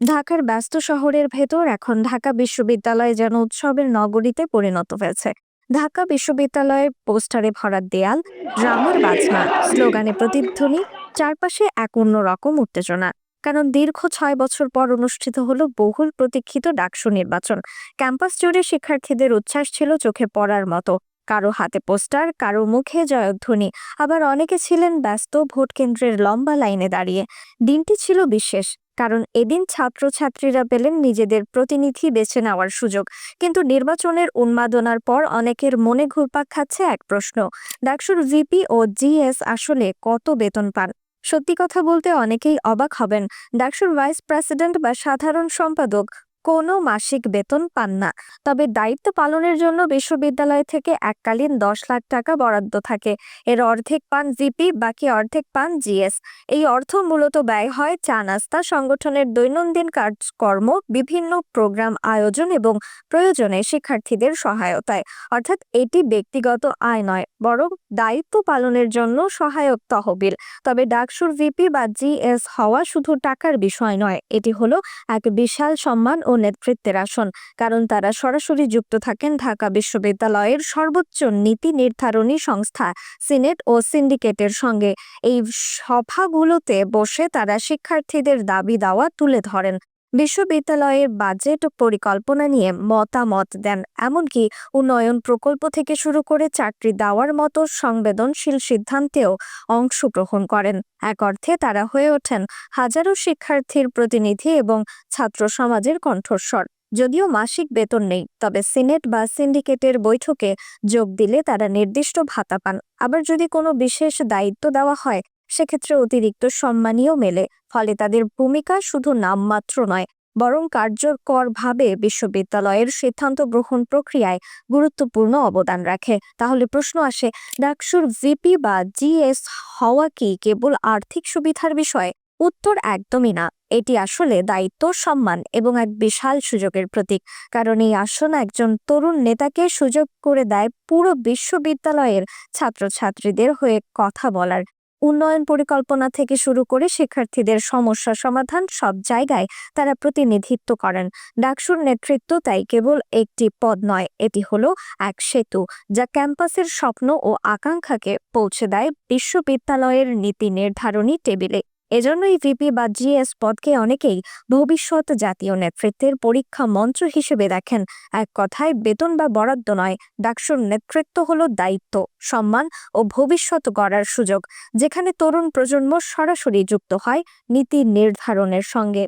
ঢাকার ব্যস্ত শহরের ভেতর এখন ঢাকা বিশ্ববিদ্যালয় যেন উৎসবের নগরীতে পরিণত হয়েছে। ঢাকা বিশ্ববিদ্যালয়ের পোস্টারে ভরা দেয়াল, ড্রামার বাজনা, স্লোগানে প্রতিধ্বনি, চারপাশে এক অন্যরকম উত্তেজনা। কারণ দীর্ঘ ছয় বছর পর অনুষ্ঠিত হলো বহুল প্রতীক্ষিত ডাকসু নির্বাচন। ক্যাম্পাস জুড়ে শিক্ষার্থীদের উচ্ছ্বাস ছিল চোখে পড়ার মতো। কারও হাতে পোস্টার, কারও মুখে জয়ধ্বনি। আবার অনেকে ছিলেন ব্যস্ত ভোট কেন্দ্রের লম্বা লাইনে দাঁড়িয়ে। দিনটি ছিল বিশেষ। কারণ এদিন ছাত্রছাত্রীরা পেলেন নিজেদের প্রতিনিধি বেছে নেওয়ার সুযোগ। কিন্তু নির্বাচনের উন্মাদনার পর অনেকের মনে ঘুরপাক খাচ্ছে এক প্রশ্ন। ডাকসুর ভিপি ও জিএস আসলে কত বেতন পান? সত্যি কথা বলতে অনেকেই অবাক হবেন। ডাকসুর ভাইস প্রেসিডেন্ট বা সাধারণ সম্পাদক কোনো মাসিক বেতন পান না। তবে দায়িত্ব পালনের জন্য বিশ্ববিদ্যালয় থেকে এককালীন দশ লাখ টাকা বরাদ্দ থাকে। এর অর্ধেক পান জিপি, বাকি অর্ধেক পান জিএস। এই অর্থ মূলত ব্যয় হয় চা নাস্তা, সংগঠনের দৈনন্দিন কাজকর্ম, বিভিন্ন প্রোগ্রাম আয়োজন এবং প্রয়োজনে শিক্ষার্থীদের সহায়তায়। অর্থাৎ এটি ব্যক্তিগত আয় নয়, বরং দায়িত্ব পালনের জন্য সহায়ক তহবিল। তবে ডাকসুর ভিপি বা জিএস হওয়া শুধু টাকার বিষয় নয়, এটি হলো এক বিশাল সম্মান নেতৃত্বের আসন। কারণ তারা সরাসরি যুক্ত থাকেন ঢাকা বিশ্ববিদ্যালয়ের সর্বোচ্চ নীতি নির্ধারণী সংস্থা, সিনেট ও সিন্ডিকেটের সঙ্গে। এই সভাগুলোতে বসে তারা শিক্ষার্থীদের দাবি দাওয়া তুলে ধরেন। বিশ্ববিদ্যালয়ের বাজেট পরিকল্পনা নিয়ে মতামত দেন, এমনকি উন্নয়ন প্রকল্প থেকে শুরু করে চাকরি দেওয়ার মতো সংবেদনশীল সিদ্ধান্তেও অংশগ্রহণ করেন। এক অর্থে তারা হয়ে ওঠেন হাজারো শিক্ষার্থীর প্রতিনিধি এবং ছাত্র সমাজের কণ্ঠস্বর। যদিও মাসিক বেতন নেই, তবে সিনেট বা সিন্ডিকেটের বৈঠকে যোগ দিলে তারা নির্দিষ্ট ভাতা পান। আবার যদি কোনো বিশেষ দায়িত্ব দেওয়া হয়, সেক্ষেত্রে অতিরিক্ত সম্মানীয় মেলে। ফলে তাদের ভূমিকা শুধু নামমাত্র নয়, বরং কার্যকরভাবে বিশ্ববিদ্যালয়ের সিদ্ধান্ত গ্রহণ প্রক্রিয়ায় গুরুত্বপূর্ণ অবদান রাখে। তাহলে প্রশ্ন আসে, ডাকসুর ভিপি বা জিএস হওয়া কি কেবল আর্থিক সুবিধার বিষয়? উত্তর একদমই না। এটি আসলে দায়িত্ব, সম্মান এবং এক বিশাল সুযোগের প্রতীক, কারণ এই আসন একজন তরুণ নেতাকে সুযোগ করে দেয় পুরো বিশ্ববিদ্যালয়ের ছাত্রছাত্রীদের হয়ে কথা বলার। উন্নয়ন পরিকল্পনা থেকে শুরু করে শিক্ষার্থীদের সমস্যা সমাধান সব জায়গায় তারা প্রতিনিধিত্ব করেন। ডাকসুর নেতৃত্ব তাই কেবল একটি পদ নয়, এটি হলো এক সেতু, যা ক্যাম্পাসের স্বপ্ন ও আকাঙ্ক্ষাকে পৌঁছে দেয়। বিশ্ববিদ্যালয়ের নীতি নির্ধারণী টেবিলে এজন্যই ভিপি বা জিএস পদকে অনেকেই ভবিষ্যৎ জাতীয় নেতৃত্বের পরীক্ষা মঞ্চ হিসেবে দেখেন। এক কথায়, বেতন বা বরাদ্দ নয়, ডাকসুর নেতৃত্ব হলো দায়িত্ব, সম্মান ও ভবিষ্যৎ গড়ার সুযোগ, যেখানে তরুণ প্রজন্ম সরাসরি যুক্ত হয় নীতি নির্ধারণের সঙ্গে।